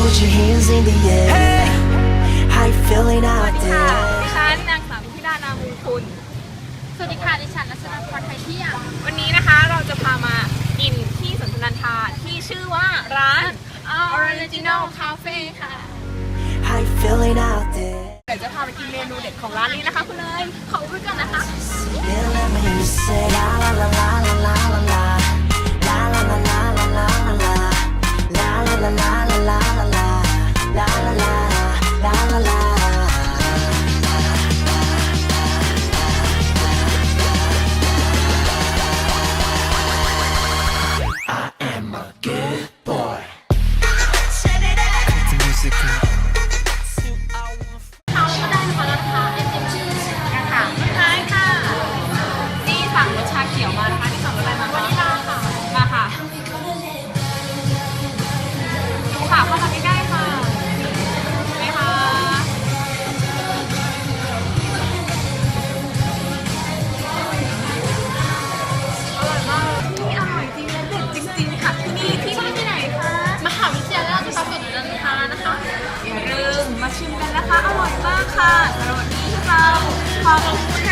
put your hands in the air. How you feeling สวั out สดีค่ะ there? ดิฉันนางสาวพิธิดานามูลคุณ สวัสดีค่ะ ดิฉันรัชนพรไทยเที่ยง วันนี้นะคะเราจะพามากินที่สวนสนันทาที่ชื่อว่าร้าน Original Cafe ค่ะ How you feeling out there? เดี๋ยวจะพาไปกินเมนูเด็ดของร้านนี้นะคะ คุณเนยขอพูดกันนะคะ Yeah, let me ชิมกันนะคะ อร่อยมากค่ะสำหรับวันนี้เราพาลงไป